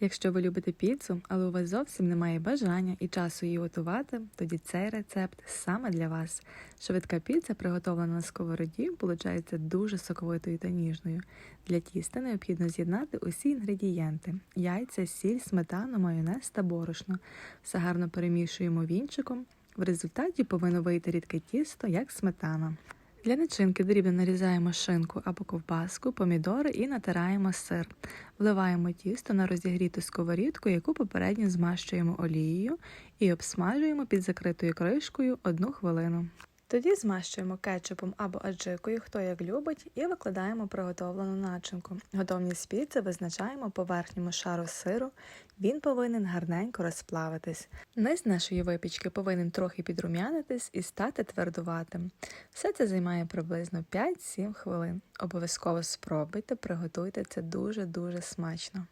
Якщо ви любите піцу, але у вас зовсім немає бажання і часу її готувати, тоді цей рецепт саме для вас. Швидка піца, приготовлена на сковороді, виходить дуже соковитою та ніжною. Для тіста необхідно з'єднати усі інгредієнти: яйця, сіль, сметану, майонез та борошно. Все гарно перемішуємо вінчиком. В результаті повинно вийти рідке тісто, як сметана. Для начинки дрібно нарізаємо шинку або ковбаску, помідори і натираємо сир. Вливаємо тісто на розігріту сковорідку, яку попередньо змащуємо олією і обсмажуємо під закритою кришкою одну хвилину. Тоді змащуємо кетчупом або аджикою, хто як любить, і викладаємо приготовлену начинку. Готовність піци визначаємо по верхньому шару сиру. Він повинен гарненько розплавитись. Низ нашої випічки повинен трохи підрум'янитись і стати твердуватим. Все це займає приблизно 5-7 хвилин. Обов'язково спробуйте, приготуйте це дуже-дуже смачно.